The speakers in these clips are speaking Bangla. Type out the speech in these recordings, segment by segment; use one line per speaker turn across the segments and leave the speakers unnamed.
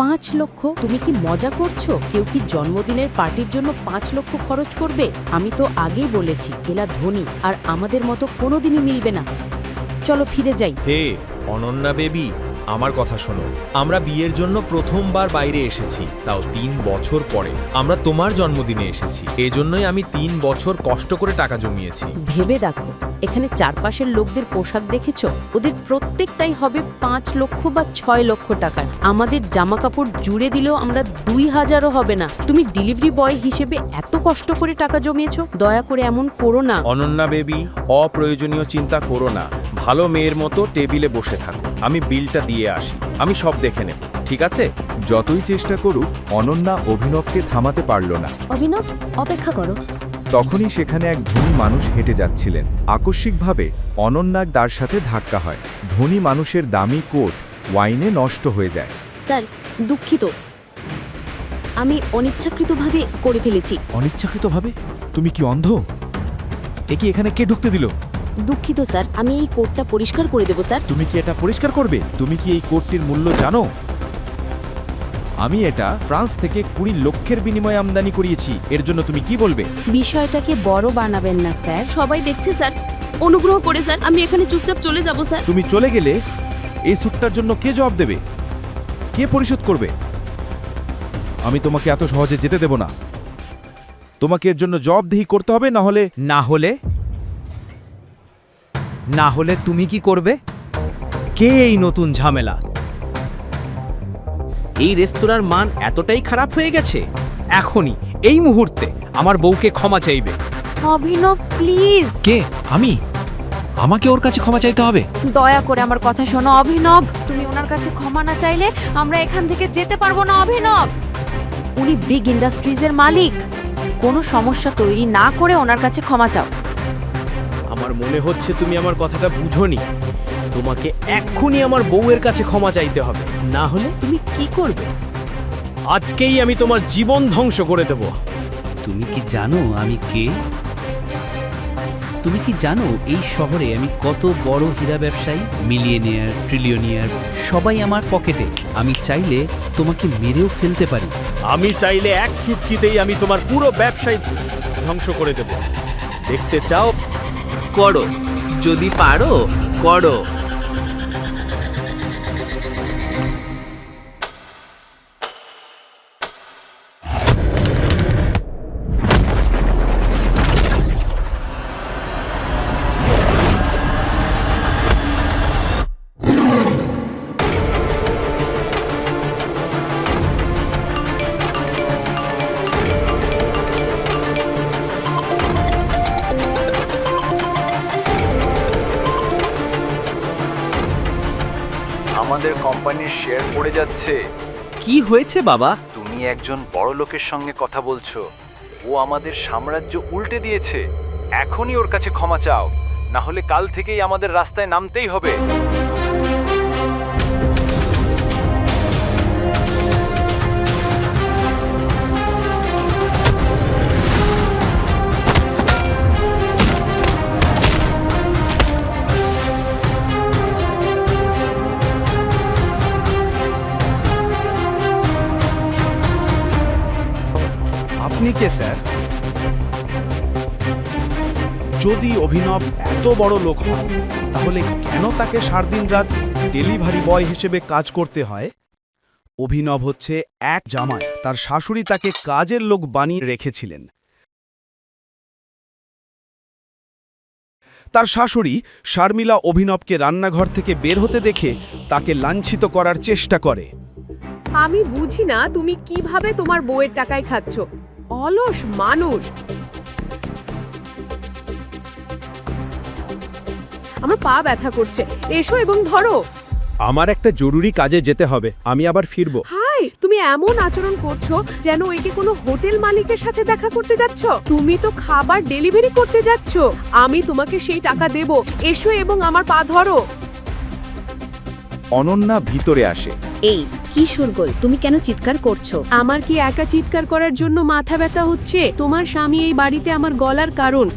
পাঁচ লক্ষ তুমি কি মজা করছ? কেউ কি জন্মদিনের পার্টির জন্য পাঁচ লক্ষ খরচ করবে? আমি তো আগেই বলেছি, এলা ধনী, আর আমাদের মতো কোনোদিনই মিলবে না। চলো ফিরে যাই।
হে, অনন্যা বেবি আমার কথা শোনো। আমরা বিয়ের জন্য প্রথমবার বাইরে এসেছি তাও তিন বছর পরে। আমরা তোমার জন্মদিনে এসেছি। এজন্যই আমি তিন বছর কষ্ট করে টাকা জমিয়েছি।
ভেবে দেখো এখানে চারপাশের লোকদের পোশাক দেখেছ? ওদের প্রত্যেকটাই হবে পাঁচ লক্ষ বা ছয় লক্ষ টাকার। আমাদের জামা কাপড় জুড়ে দিলেও আমরা দুই হাজারও হবে না। তুমি ডেলিভারি বয় হিসেবে এত কষ্ট করে টাকা জমিয়েছো? দয়া করে এমন করো না।
অনন্যা বেবি অপ্রয়োজনীয় চিন্তা করো না। ভালো মেয়ের মতো টেবিলে বসে থাকো। আমি বিলটা দিয়ে আসি। আমি সব দেখে নেব ঠিক আছে?
যতই চেষ্টা করুক অনন্যা অভিনবকে থামাতে পারল না।
অভিনব অপেক্ষা করো।
তখনই সেখানে এক ধনী মানুষ হেঁটে যাচ্ছিলেন। আকস্মিকভাবে অনন্যার তার সাথে ধাক্কা হয়। ধনী মানুষের দামি কোট ওয়াইনে নষ্ট হয়ে যায়।
স্যার দুঃখিত। আমি অনিচ্ছাকৃতভাবে করে ফেলেছি।
অনিচ্ছাকৃতভাবে? তুমি কি অন্ধ? এ কি এখানে কে ঢুকতে দিল?
দুঃখিত স্যার। আমি এই কোডটা পরিষ্কার করে দেবো স্যার।
তুমি কি এটা পরিষ্কার করবে? তুমি কি এই কোটটির মূল্য জানো? আমি এটা ফ্রান্স থেকে কুড়ি লক্ষের বিনিময়ে আমদানি করিয়েছি। এর জন্য তুমি কি বলবে?
বিষয়টাকে বড় বানাবেন না স্যার। সবাই দেখছে স্যার। অনুগ্রহ করে স্যার আমি এখানে চুপচাপ চলে যাব স্যার।
তুমি চলে গেলে এই স্যুটটার জন্য কে জবাব দেবে? কে পরিশোধ করবে? আমি তোমাকে এত সহজে যেতে দেব না। তোমাকে এর জন্য জবাবদিহি করতে হবে না হলে
না হলে না হলে তুমি কি করবে? কে এই নতুন ঝামেলা? এই রেস্তোরাঁর মান এতটাই খারাপ হয়ে গেছে। এখনই এই মুহূর্তে আমার বউকে ক্ষমা চাইবে।
অভিনব প্লিজ।
কে? আমি? আমাকে ওর কাছে ক্ষমা চাইতে হবে?
দয়া করে আমার কথা শোনো অভিনব। তুমি ওনার কাছে ক্ষমা না চাইলে আমরা এখান থেকে যেতে পারব না অভিনব। উনি বিগ ইন্ডাস্ট্রিজের মালিক। কোনো সমস্যা তৈরি না করে ওনার কাছে ক্ষমা চাও।
আমার মনে হচ্ছে তুমি আমার কথাটা বুঝোনি। তোমাকে এক্ষুনি আমার বউয়ের কাছে ক্ষমা চাইতে হবে। না হলে তুমি কি করবে? আজকেই আমি তোমার জীবন ধ্বংস করে দেব।
তুমি কি জানো আমি কে? তুমি কি জানো এই শহরে আমি কত বড় হীরা ব্যবসায়ী মিলিয়নিয়ার ট্রিলিয়নিয়ার সবাই আমার পকেটে। আমি চাইলে তোমাকে মেরেও ফেলতে পারি।
আমি চাইলে এক চুটকিতেই আমি তোমার পুরো ব্যবসায় ধ্বংস করে দেব। দেখতে চাও
করো। যদি পারো করো।
যাচ্ছে।
কি হয়েছে বাবা?
তুমি একজন বড় লোকের সঙ্গে কথা বলছো। ও আমাদের সাম্রাজ্য উল্টে দিয়েছে। এখনই ওর কাছে ক্ষমা চাও। না হলে কাল থেকেই আমাদের রাস্তায় নামতেই হবে।
কে, স্যার? যদি অভিনব এত বড় লোক হন, তাহলে কেন তাকে সার দিন রাত ডেলিভারি বয় হিসেবে কাজ করতে হয়? অভিনব হচ্ছে এক জামাই, তার শাশুড়ি তাকে কাজের লোক বানিয়ে রেখেছিলেন। তার শাশুড়ি শারমিলা অভিনবকে রান্নাঘর থেকে বের হতে দেখে তাকে লাঞ্ছিত করার চেষ্টা করে।
আমি বুঝি না তুমি কীভাবে তোমার বউয়ের টাকায় খাচ্ছ। অলস মানুষ। আমার পা ব্যথা করছে। এসো এবং ধরো।
আমার একটা জরুরি কাজে যেতে হবে। আমি আবার ফিরবো।
হাই তুমি এমন আচরণ করছ যেন একে কোনো হোটেল মালিকের সাথে দেখা করতে যাচ্ছ? তুমি তো খাবার ডেলিভারি করতে যাচ্ছ। আমি তোমাকে সেই টাকা দেব। এসো এবং আমার পা ধরো।
অনন্যা ভিতরে আসে।
এই কি শোরগোল তুমি কেন চিৎকার করছ?
আমার কি একা চিৎকার করার জন্য মাথা ব্যথা হচ্ছে? তোমার স্বামী এই বাড়িতে আমার গলার কারণ।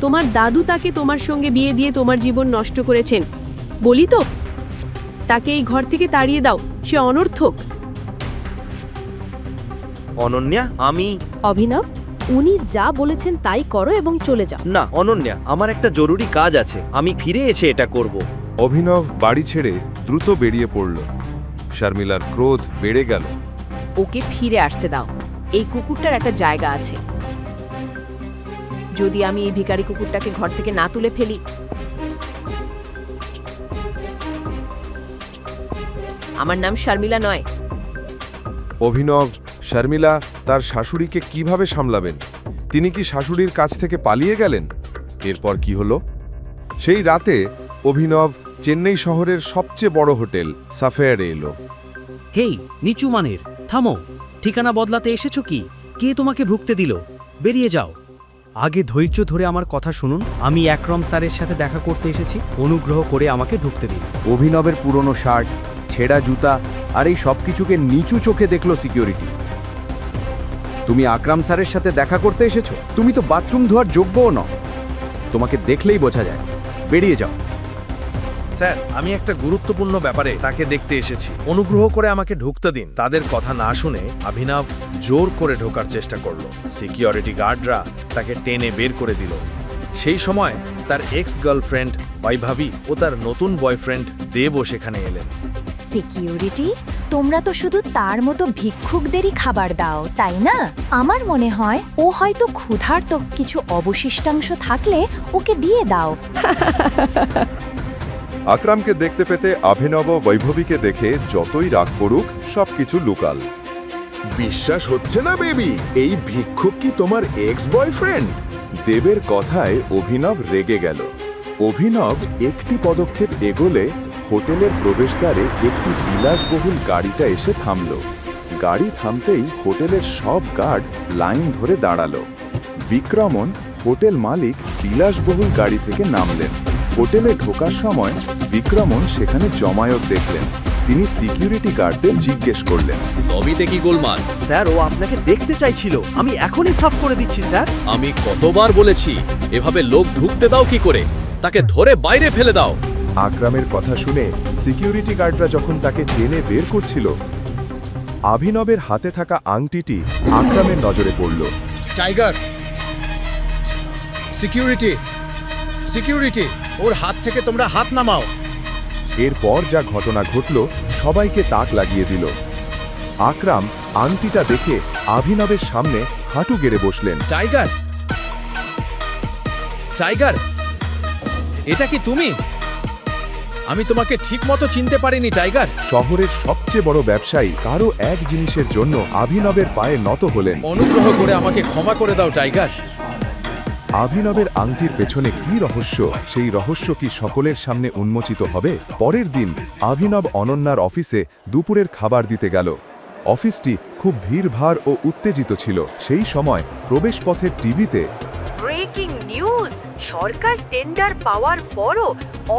তোমার দাদু তাকে তোমার সঙ্গে বিয়ে দিয়ে তোমার জীবন নষ্ট করেছেন। বলি তো তাকে এই ঘর থেকে তাড়িয়ে দাও সে অনর্থক।
অনন্যা আমি
অভিনব উনি যা বলেছেন তাই করো এবং চলে যাও।
না অনন্যা আমার একটা জরুরি কাজ আছে আমি ফিরে এসে এটা করব।
অভিনব বাড়ি ছেড়ে দ্রুত বেরিয়ে পড়ল। শার্মিলার ক্রোধ বেড়ে গেল।
ওকে ফিরে আসতে দাও। এই কুকুরটার একটা জায়গা আছে। যদি আমি এই ভিখারি কুকুরটাকে ঘর থেকে না তুলে ফেলি। আমার নাম শর্মিলা নয়।
অভিনব শর্মিলা তার শাশুড়িকে কীভাবে সামলাবেন? তিনি কি শাশুড়ির কাছ থেকে পালিয়ে গেলেন? এরপর কি হলো? সেই রাতে অভিনব চেন্নাই শহরের সবচেয়ে বড় হোটেল সাফেয়ারে এলো।
হেই নিচু মানের থামো। ঠিকানা বদলাতে এসেছ কি? কে তোমাকে ভুগতে দিল? বেরিয়ে যাও। আগে ধৈর্য ধরে আমার কথা শুনুন। আমি একরম স্যারের সাথে দেখা করতে এসেছি। অনুগ্রহ করে আমাকে ঢুকতে দিন।
অভিনবের পুরনো শার্ট ছেঁড়া জুতা আর এই সব কিছুকে নিচু চোখে দেখল সিকিউরিটি। তুমি আকরাম স্যারের সাথে দেখা করতে এসেছ? তুমি তো বাথরুম ধোয়ার যোগ্যও নও। তোমাকে দেখলেই বোঝা যায়। বেরিয়ে যাও।
স্যার, আমি একটা গুরুত্বপূর্ণ ব্যাপারে তাকে দেখতে এসেছি। অনুগ্রহ করে আমাকে ঢুকতে দিন। তাদের কথা না শুনে অভিনব জোর করে ঢোকার চেষ্টা করল। সিকিউরিটি গার্ডরা তাকে টেনে বের করে দিল। সেই সময় তার এক্স গার্লফ্রেন্ড বৈভাবী ও তার নতুন বয়ফ্রেন্ড দেবও সেখানে এলেন।
সিকিউরিটি? তোমরা তো শুধু তার মতো ভিক্ষুকদেরই খাবার দাও, তাই না? আমার মনে হয় ও হয়তো ক্ষুধার্ত কিছু অবশিষ্টাংশ থাকলে ওকে দিয়ে দাও।
আকরামকে দেখতে পেতে অভিনব বৈভবীকে দেখে যতই রাগ করুক সবকিছু লুকাল।
বিশ্বাস হচ্ছে না বেবি? এই ভিক্ষুক কি তোমার এক্স বয়ফ্রেন্ড
দেবের কথায় অভিনব রেগে গেল। অভিনব একটি পদক্ষেপ এগোলে হোটেলের প্রবেশদ্বারে একটি বিলাসবহুল গাড়িটা এসে থামল। গাড়ি থামতেই হোটেলের সব গার্ড লাইন ধরে দাঁড়াল। বিক্রমণ হোটেল মালিক বিলাসবহুল গাড়ি থেকে নামলেন। হোটেলে ঢোকার সময় বিক্রমণ সেখানে জমায়েত দেখলেন। তিনি সিকিউরিটি গার্ডদের জিজ্ঞেস করলেন।
লবিতে কি গোলমাল। স্যার ও আপনাকে দেখতে চাইছিল। আমি এখনই সাফ করে দিচ্ছি স্যার।
আমি কতবার বলেছি এভাবে লোক ঢুকতে দাও কি করে? তাকে ধরে বাইরে ফেলে দাও।
আকরামের কথা শুনে সিকিউরিটি গার্ডরা যখন তাকে টেনে বের করছিল আভিনবের হাতে থাকা আংটিটি আকরামের নজরে পড়ল।
টাইগার সিকিউরিটি সিকিউরিটি ওর হাত থেকে তোমরা হাত নামাও।
এরপর যা ঘটনা ঘটল সবাইকে তাক লাগিয়ে দিল। আকরাম আংটিটা দেখে আভিনবের সামনে হাঁটু গেড়ে বসলেন।
টাইগার! টাইগার! এটা কি তুমি? আমি তোমাকে ঠিকমতো চিনতে পারিনি টাইগার।
শহরের সবচেয়ে বড় ব্যবসায়ী কারও এক জিনিসের জন্য আভিনবের পায়ে নত হলেন।
অনুগ্রহ করে আমাকে ক্ষমা করে দাও টাইগার।
আভিনবের আংটির পেছনে কি রহস্য? সেই রহস্য কি সকলের সামনে উন্মোচিত হবে? পরের দিন আভিনব অনন্যার অফিসে দুপুরের খাবার দিতে গেল। অফিসটি খুব ভিড়ভাড় ও উত্তেজিত ছিল। সেই সময় প্রবেশপথের টিভিতে
সরকার টেন্ডার পাওয়ার পরও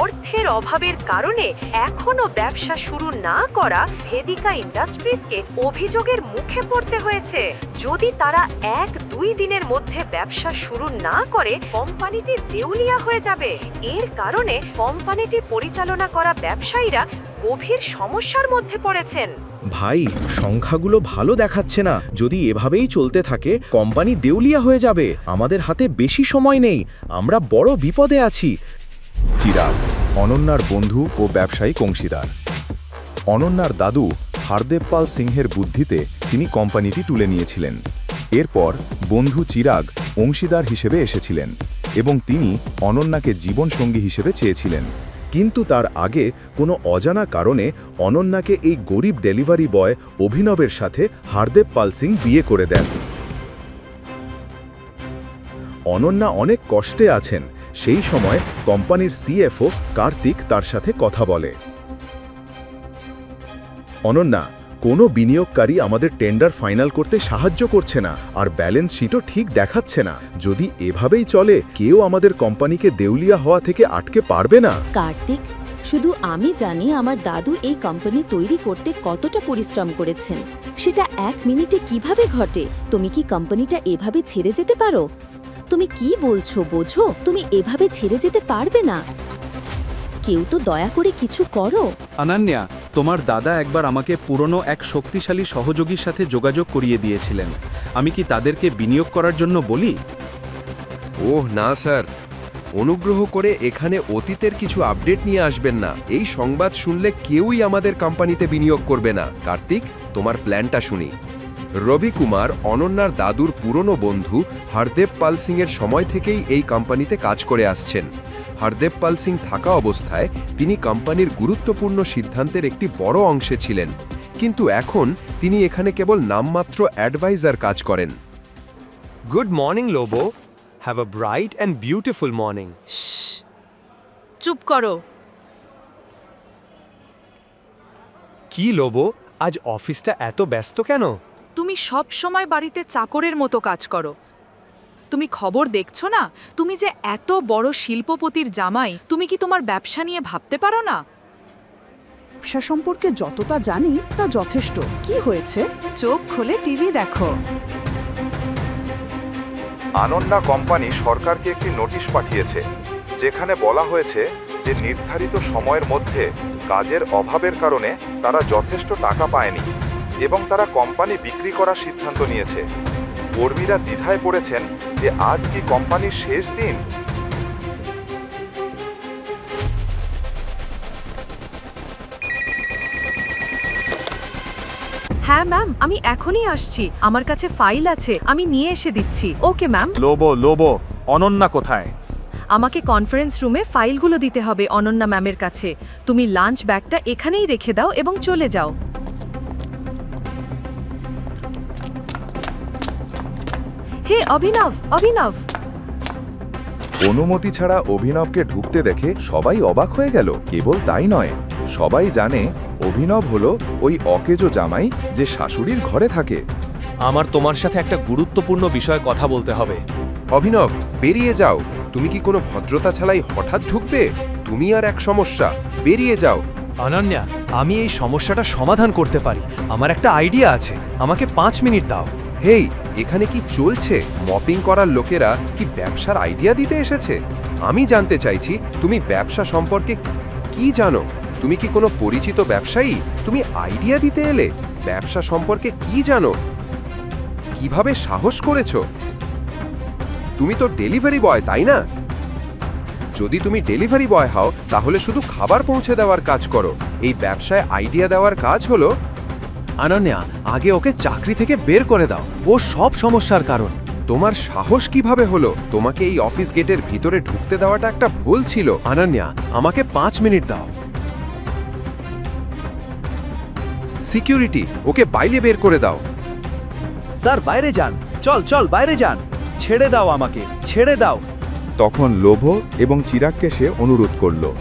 অর্থের অভাবের কারণে এখনও ব্যবসা শুরু না করা ভেদিকা ইন্ডাস্ট্রিজকে অভিযোগের মুখে পড়তে হয়েছে। যদি তারা এক দুই দিনের মধ্যে ব্যবসা শুরু না করে, কোম্পানিটি দেউলিয়া হয়ে যাবে। এর কারণে কোম্পানিটি পরিচালনা করা ব্যবসায়ীরা গভীর সমস্যার মধ্যে পড়েছেন।
ভাই, সংখ্যাগুলো ভালো দেখাচ্ছে না। যদি এভাবেই চলতে থাকে, কোম্পানি দেউলিয়া হয়ে যাবে। আমাদের হাতে বেশি সময় নেই। আমরা বড় বিপদে আছি।
চিরাগ, অনন্যার বন্ধু ও ব্যবসায়িক অংশীদার। অনন্যার দাদু হারদেব পাল সিংহের বুদ্ধিতে তিনি কোম্পানিটি তুলে নিয়েছিলেন। এরপর বন্ধু চিরাগ অংশীদার হিসেবে এসেছিলেন এবং তিনি অনন্যাকে জীবনসঙ্গী হিসেবে চেয়েছিলেন। কিন্তু তার আগে কোনো অজানা কারণে অনন্যাকে এই গরিব ডেলিভারি বয় অভিনবের সাথে হারদেব পাল সিং বিয়ে করে দেন। অনন্যা অনেক কষ্টে আছেন, সেই সময় কোম্পানির সিএফও কার্তিক তার সাথে কথা বলে। অনন্যা কোনো বিনিয়োগকারী আমাদের টেন্ডার ফাইনাল করতে সাহায্য করছে না, আর ব্যালেন্স শিটও ঠিক দেখাচ্ছে না। যদি এভাবেই চলে, কেউ আমাদের কোম্পানিকে দেউলিয়া হওয়া থেকে আটকে পারবে না।
কার্তিক, শুধু আমি জানি আমার দাদু এই কোম্পানি তৈরি করতে কতটা পরিশ্রম করেছেন। সেটা এক মিনিটে কীভাবে ঘটে? তুমি কি কোম্পানিটা এভাবে ছেড়ে যেতে পারো? তুমি কি বলছো, বোঝো? তুমি এভাবে ছেড়ে যেতে পারবে না। কেউ তো দয়া করে কিছু করো।
অনন্যা
তোমার দাদা একবার আমাকে পুরনো এক শক্তিশালী সহযোগীর সাথে যোগাযোগ করিয়ে দিয়েছিলেন। আমি কি তাদেরকে বিনিয়োগ করার জন্য বলি?
ওহ না স্যার। অনুগ্রহ করে এখানে অতীতের কিছু আপডেট নিয়ে আসবেন না। এই সংবাদ শুনলে কেউই আমাদের কোম্পানিতে বিনিয়োগ করবে না। কার্তিক তোমার প্ল্যানটা শুনি। রবি কুমার অনন্যার দাদুর পুরনো বন্ধু হরদেব পাল সিংয়ের সময় থেকেই এই কোম্পানিতে কাজ করে আসছেন। হরদেব পাল সিং থাকা অবস্থায় তিনি কোম্পানির গুরুত্বপূর্ণ সিদ্ধান্তের একটি বড় অংশে ছিলেন। কিন্তু এখন তিনি এখানে কেবল নামমাত্র অ্যাডভাইজার কাজ করেন।
Good morning Lobo. Have a bright and beautiful morning.
চুপ করো।
কি লোবো? আজ অফিসটা এত ব্যস্ত কেন?
তুমি সব সময় বাড়িতে চাকরের মতো কাজ করো। তুমি খবর দেখছ না? তুমি যে এত বড় শিল্পপতির জামাই তুমি কি তোমার ব্যবসা নিয়ে ভাবতে পারো না?
ব্যবসা সম্পর্কে যতটা জানি তা যথেষ্ট। কি হয়েছে?
চোখ খুলে টিভি দেখো।
আনন্না কোম্পানি সরকারকে একটি নোটিশ পাঠিয়েছে যেখানে বলা হয়েছে যে নির্ধারিত সময়ের মধ্যে কাজের অভাবের কারণে তারা যথেষ্ট টাকা পায়নি এবং তারা কোম্পানি বিক্রি করার সিদ্ধান্ত নিয়েছে। কর্মীরা দ্বিধায় পড়েছেন যে আজ কি কোম্পানির শেষ দিন?
হ্যাঁ ম্যাম আমি এখনই আসছি। আমার কাছে ফাইল আছে আমি নিয়ে এসে দিচ্ছি। ওকে ম্যাম
লোবো লোবো অনন্যা কোথায়?
আমাকে কনফারেন্স রুমে ফাইলগুলো দিতে হবে অনন্যা ম্যামের কাছে। তুমি লাঞ্চ ব্যাগটা এখানেই রেখে দাও এবং চলে যাও। হে অভিনব অভিনব।
অনুমতি ছাড়া অভিনবকে ঢুকতে দেখে সবাই অবাক হয়ে গেল। কেবল তাই নয় সবাই জানে অভিনব হলো ওই অকেজো জামাই যে শাশুড়ির ঘরে থাকে।
আমার তোমার সাথে একটা গুরুত্বপূর্ণ বিষয়ে কথা বলতে হবে।
অভিনব বেরিয়ে যাও। তুমি কি কোনো ভদ্রতা ছাড়াই হঠাৎ ঢুকবে? তুমি আর এক সমস্যা বেরিয়ে যাও।
অনন্যা আমি এই সমস্যাটা সমাধান করতে পারি। আমার একটা আইডিয়া আছে। আমাকে পাঁচ মিনিট দাও।
হেই এখানে কি চলছে? মপিং করার লোকেরা কি ব্যবসার আইডিয়া দিতে এসেছে? আমি জানতে চাইছি, তুমি ব্যবসা সম্পর্কে কি জানো? তুমি কি কোনো পরিচিত ব্যবসায়ী? তুমি আইডিয়া দিতে এলে ব্যবসা সম্পর্কে কি জানো? কীভাবে সাহস করেছ? তুমি তো ডেলিভারি বয় তাই না? যদি তুমি ডেলিভারি বয় হও, তাহলে শুধু খাবার পৌঁছে দেওয়ার কাজ করো। এই ব্যবসায় আইডিয়া দেওয়ার কাজ হলো
অনন্যা আগে ওকে চাকরি থেকে বের করে দাও। ও সব সমস্যার কারণ।
তোমার সাহস কীভাবে হলো? তোমাকে এই অফিস গেটের ভিতরে ঢুকতে দেওয়াটা একটা ভুল ছিল।
অনন্যা আমাকে পাঁচ মিনিট দাও।
সিকিউরিটি ওকে বাইরে বের করে দাও।
স্যার বাইরে যান। চল চল বাইরে যান। ছেড়ে দাও আমাকে ছেড়ে দাও।
তখন লোভ এবং চিরাগকে সে অনুরোধ করল।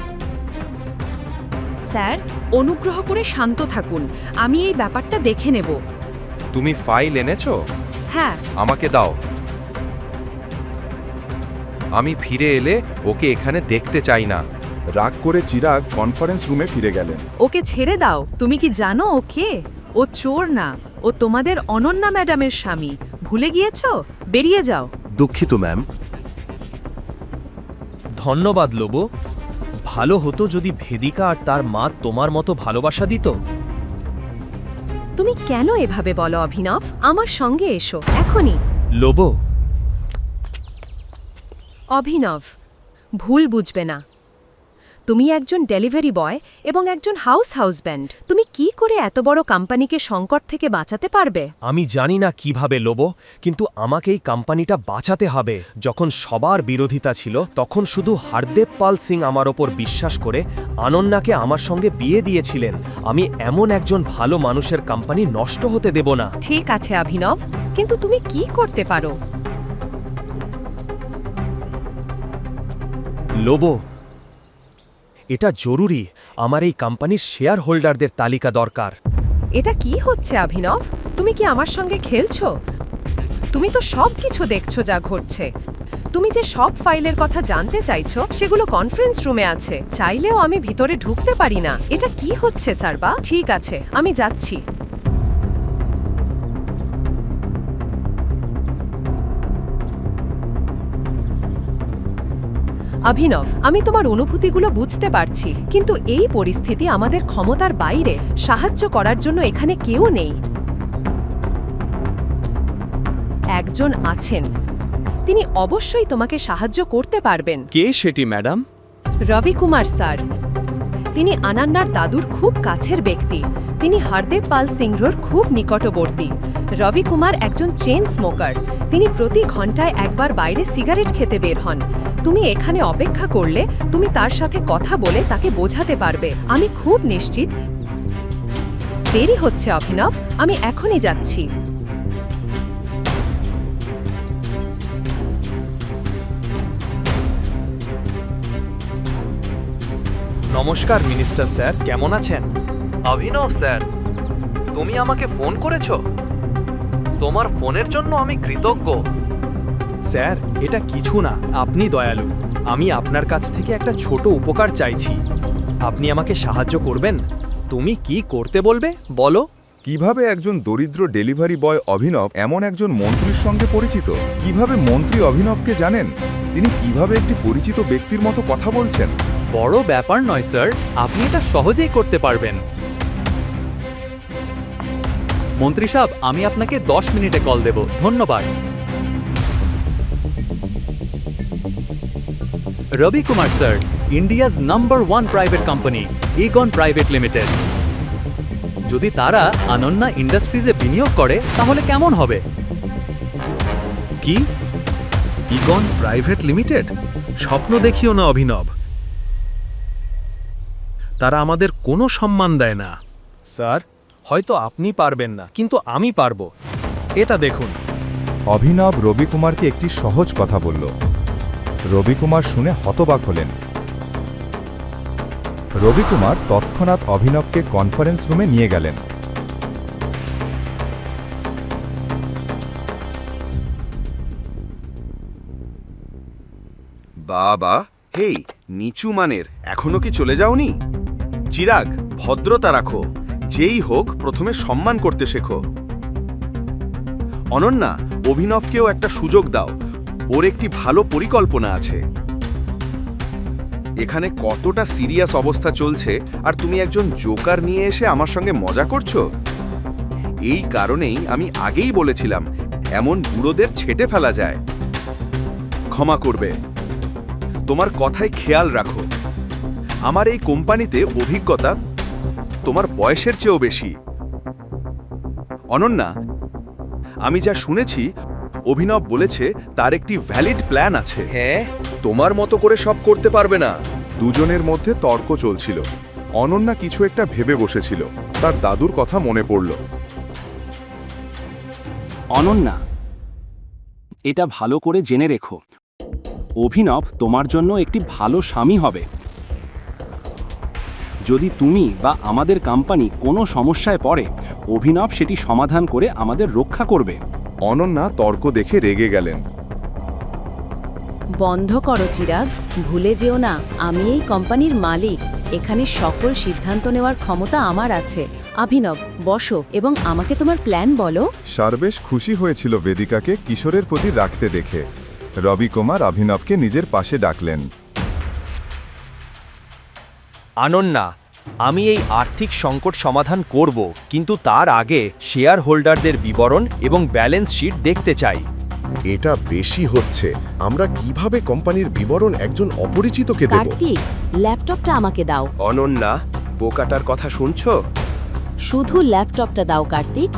স্যার অনুগ্রহ করে শান্ত থাকুন। আমি এই ব্যাপারটা দেখে নেব।
তুমি ফাইল এনেছো?
হ্যাঁ।
আমাকে দাও। আমি ফিরে এলে ওকে এখানে দেখতে চাই না।
রাগ করে চিরাগ কনফারেন্স রুমে ফিরে গেলেন।
ওকে ছেড়ে দাও। তুমি কি জানো ও কে? ও চোর না। ও তোমাদের অনন্যা ম্যাডামের স্বামী। ভুলে গিয়েছো? বেরিয়ে যাও।
দুঃখিত ম্যাম।
ধন্যবাদ লোবো। ভালো হতো যদি ভেদিকা আর তার মা তোমার মতো ভালোবাসা দিত?
তুমি কেন এভাবে বলো অভিনব? আমার সঙ্গে এসো এখনই।
লোবো।
অভিনব ভুল বুঝবে না। তুমি একজন ডেলিভারি বয় এবং একজন হাউস হাউসব্যান্ড। তুমি কি করে এত বড় কোম্পানিকে সংকট থেকে বাঁচাতে পারবে?
আমি জানি না কীভাবে লোব কিন্তু আমাকে এই কোম্পানিটা বাঁচাতে হবে। যখন সবার বিরোধিতা ছিল তখন শুধু হারদেব পাল সিং আমার ওপর বিশ্বাস করে আনন্যাকে আমার সঙ্গে বিয়ে দিয়েছিলেন। আমি এমন একজন ভালো মানুষের কোম্পানি নষ্ট হতে দেব না।
ঠিক আছে অভিনব কিন্তু তুমি কি করতে পারো?
লোবো এটা জরুরি। আমার এই কোম্পানির শেয়ার হোল্ডারদের তালিকা দরকার।
এটা কি হচ্ছে, অভিনব? তুমি কি আমার সঙ্গে খেলছো? তুমি তো সব কিছু দেখছ যা ঘটছে। তুমি যে সব ফাইলের কথা জানতে চাইছো, সেগুলো কনফারেন্স রুমে আছে। চাইলেও আমি ভিতরে ঢুকতে পারি না। এটা কি হচ্ছে, সারবা? ঠিক আছে, আমি যাচ্ছি। অভিনব আমি তোমার অনুভূতিগুলো বুঝতে পারছি কিন্তু এই পরিস্থিতি আমাদের ক্ষমতার বাইরে সাহায্য করার জন্য এখানে কেউ নেই। একজন আছেন। তিনি অবশ্যই তোমাকে সাহায্য করতে পারবেন।
কে সেটি ম্যাডাম?
রবি কুমার স্যার তিনি আনান্নার দাদুর খুব কাছের ব্যক্তি। তিনি হরদেব পাল সিংহর খুব নিকটবর্তী। রবি কুমার একজন চেন স্মোকার। তিনি প্রতি ঘন্টায় একবার বাইরে সিগারেট খেতে বের হন। তুমি এখানে অপেক্ষা করলে তুমি তার সাথে কথা বলে তাকে বোঝাতে পারবে। আমি খুব নিশ্চিত। দেরি হচ্ছে, অভিনব। আমি এখনই যাচ্ছি।
নমস্কার মিনিস্টার স্যার। কেমন আছেন?
অভিনব স্যার। তুমি আমাকে ফোন করেছ? তোমার ফোনের জন্য আমি কৃতজ্ঞ।
স্যার এটা কিছু না। আপনি দয়ালু। আমি আপনার কাছ থেকে একটা ছোট উপকার চাইছি। আপনি আমাকে সাহায্য করবেন? তুমি কি করতে বলবে? বলো।
কীভাবে একজন দরিদ্র ডেলিভারি বয় অভিনব এমন একজন মন্ত্রীর সঙ্গে পরিচিত? কীভাবে মন্ত্রী অভিনবকে জানেন? তিনি কীভাবে একটি পরিচিত ব্যক্তির মতো কথা বলছেন?
বড় ব্যাপার নয়, স্যার। আপনি এটা সহজেই করতে পারবেন। মন্ত্রী সাহেব, আমি আপনাকে দশ মিনিটে কল দেব। ধন্যবাদ। Ravi Kumar, sir, India's number one private company, Egon private limited. যদি তারা অনন্যা ইন্ডাস্ট্রিজে বিনিয়োগ করে, তাহলে কেমন হবে?
কি? Egon private limited? স্বপ্ন দেখিও না অভিনব। তারা আমাদের কোনো সম্মান দেয় না।
স্যার হয়তো আপনি পারবেন না কিন্তু আমি পারব। এটা দেখুন।
অভিনব রবিকুমারকে একটি সহজ কথা বলল। রবিকুমার শুনে হতবাক হলেন। রবিকুমার তৎক্ষণাৎ অভিনবকে কনফারেন্স রুমে নিয়ে গেলেন।
বাবা হেই নিচু মানের এখনও কি চলে যাওনি? চিরাগ, ভদ্রতা রাখো। যেই হোক, প্রথমে সম্মান করতে শেখো। অনন্যা, অভিনবকেও একটা সুযোগ দাও। ওর একটি ভালো পরিকল্পনা আছে। এখানে কতটা সিরিয়াস অবস্থা চলছে, আর তুমি একজন জোকার নিয়ে এসে আমার সঙ্গে মজা করছ? এই কারণেই আমি আগেই বলেছিলাম, এমন বুড়োদের ছেটে ফেলা যায়। ক্ষমা করবে। তোমার কথায় খেয়াল রাখো। আমার এই কোম্পানিতে অভিজ্ঞতা তোমার বয়সের চেয়েও বেশি। অনন্যা আমি যা শুনেছি অভিনব বলেছে তার একটি ভ্যালিড প্ল্যান আছে।
হ্যাঁ? তোমার মতো করে সব করতে পারবে না।
দুজনের মধ্যে তর্ক চলছিল। অনন্যা কিছু একটা ভেবে বসেছিল। তার দাদুর কথা মনে পড়ল।
অনন্যা এটা ভালো করে জেনে রেখো। অভিনব তোমার জন্য একটি ভালো স্বামী হবে। যদি তুমি বা আমাদের কোম্পানি কোনো সমস্যায় পড়ে অভিনব সেটি সমাধান করে আমাদের রক্ষা করবে।
অনন্যা তর্ক দেখে রেগে গেলেন।
বন্ধ করো চিরাগ ভুলে যেও না আমি এই কোম্পানির মালিক। এখানে সকল সিদ্ধান্ত নেওয়ার ক্ষমতা আমার আছে। অভিনব বসো এবং আমাকে তোমার প্ল্যান বলো।
সারবেশ খুশি হয়েছিল বেদিকাকে কিশোরের প্রতি রাখতে দেখে। রবি কুমার অভিনবকে নিজের পাশে ডাকলেন।
আনন্না আমি এই আর্থিক সংকট সমাধান করব কিন্তু তার আগে শেয়ার হোল্ডারদের বিবরণ এবং ব্যালেন্স শিট দেখতে চাই।
এটা বেশি হচ্ছে। আমরা কীভাবে কোম্পানির বিবরণ একজন অপরিচিতকে দেব?
কার্তিক ল্যাপটপটা আমাকে দাও।
অনন্যা বোকাটার কথা শুনছো?
শুধু ল্যাপটপটা দাও কার্তিক।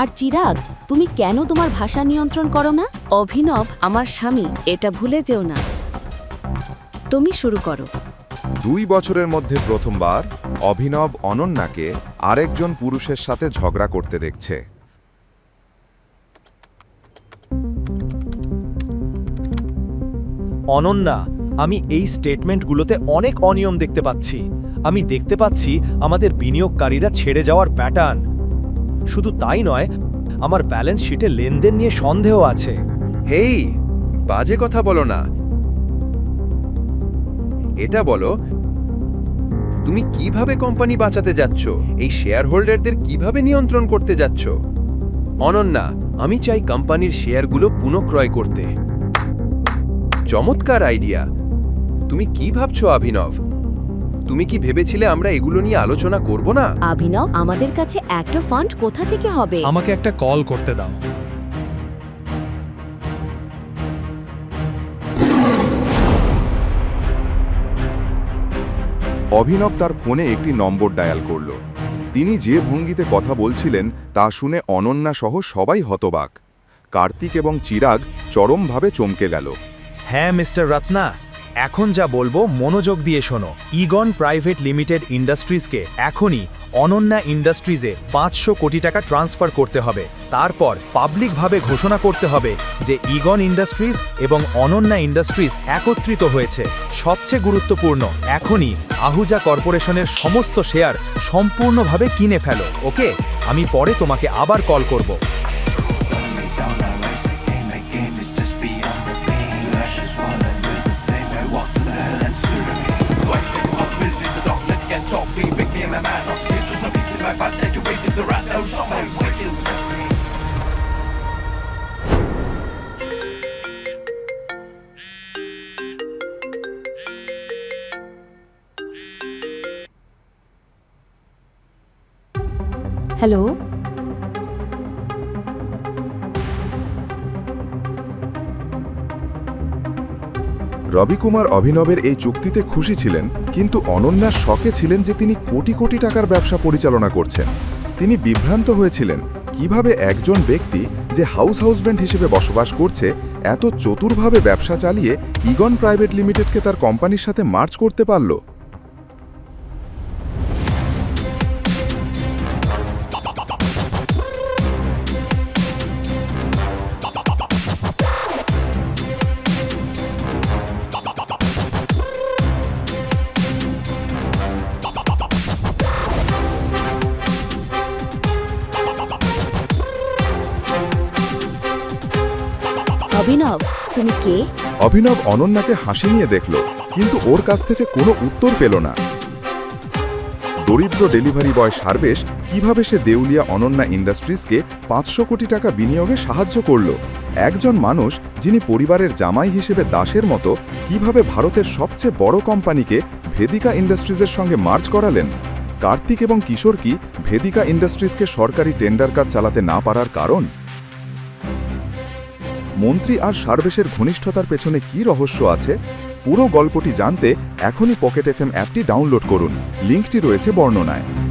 আর চিরাগ তুমি কেন তোমার ভাষা নিয়ন্ত্রণ করো না? অভিনব আমার স্বামী এটা ভুলে যেও না। তুমি শুরু করো।
দুই বছরের মধ্যে প্রথমবার অভিনব অনন্যাকে আরেকজন পুরুষের সাথে ঝগড়া করতে দেখছে।
অনন্যা আমি এই স্টেটমেন্টগুলোতে অনেক অনিয়ম দেখতে পাচ্ছি। আমি দেখতে পাচ্ছি আমাদের বিনিয়োগকারীরা ছেড়ে যাওয়ার প্যাটার্ন। শুধু তাই নয় আমার ব্যালেন্স শিটে লেনদেন নিয়ে সন্দেহ আছে।
হেই বাজে কথা বলো না। এটা বলো তুমি কীভাবে কোম্পানি বাঁচাতে যাচ্ছ? এই শেয়ার হোল্ডারদের কীভাবে নিয়ন্ত্রণ করতে যাচ্ছ? অনন্যা আমি চাই কোম্পানির শেয়ারগুলো পুনঃক্রয় করতে। চমৎকার আইডিয়া। তুমি কি ভাবছ অভিনব? তুমি কি ভেবেছিলে আমরা এগুলো নিয়ে আলোচনা করব না?
অভিনব আমাদের কাছে একটা ফান্ড কোথা থেকে হবে?
আমাকে একটা কল করতে দাও।
অভিনব তার ফোনে একটি নম্বর ডায়াল করল। তিনি যে ভঙ্গিতে কথা বলছিলেন তা শুনে অনন্যা সহ সবাই হতবাক। কার্তিক এবং চিরাগ চরমভাবে চমকে গেল।
হ্যাঁ মিস্টার রত্না। এখন যা বলব মনোযোগ দিয়ে শোনো। ইগন প্রাইভেট লিমিটেড ইন্ডাস্ট্রিজকে এখনই অনন্যা ইন্ডাস্ট্রিজে পাঁচশো কোটি টাকা ট্রান্সফার করতে হবে। তারপর পাবলিকভাবে ঘোষণা করতে হবে যে ইগন ইন্ডাস্ট্রিজ এবং অনন্যা ইন্ডাস্ট্রিজ একত্রিত হয়েছে। সবচেয়ে গুরুত্বপূর্ণ, এখনই আহুজা কর্পোরেশনের সমস্ত শেয়ার সম্পূর্ণভাবে কিনে ফেলো, ওকে? আমি পরে তোমাকে আবার কল করব।
রবিকুমার অভিনবের এই চুক্তিতে খুশি ছিলেন, কিন্তু অনন্যার শখে ছিলেন যে তিনি কোটি কোটি টাকার ব্যবসা পরিচালনা করছেন। তিনি বিভ্রান্ত হয়েছিলেন, কীভাবে একজন ব্যক্তি যে হাউস হাউসব্যান্ড হিসেবে বসবাস করছে, এত চতুরভাবে ব্যবসা চালিয়ে ইগন প্রাইভেট লিমিটেডকে তার কোম্পানির সাথে মার্চ করতে পারল?
অভিনব
অনন্যাকে হাসি নিয়ে দেখল, কিন্তু ওর কাছ থেকে কোনো উত্তর পেল না। দরিদ্র ডেলিভারি বয় সার্বেশ কীভাবে সে দেউলিয়া অনন্যা ইন্ডাস্ট্রিজকে পাঁচশো কোটি টাকা বিনিয়োগে সাহায্য করল? একজন মানুষ যিনি পরিবারের জামাই হিসেবে দাসের মতো, কীভাবে ভারতের সবচেয়ে বড় কোম্পানিকে ভেদিকা ইন্ডাস্ট্রিজের সঙ্গে মার্চ করালেন? কার্তিক এবং কিশোর কি ভেদিকা ইন্ডাস্ট্রিজকে সরকারি টেন্ডার কাজ চালাতে না পারার কারণ? মন্ত্রী আর সার্বেশের ঘনিষ্ঠতার পেছনে কি রহস্য আছে? পুরো গল্পটি জানতে এখনই পকেট এফ অ্যাপটি ডাউনলোড করুন। লিঙ্কটি রয়েছে বর্ণনায়।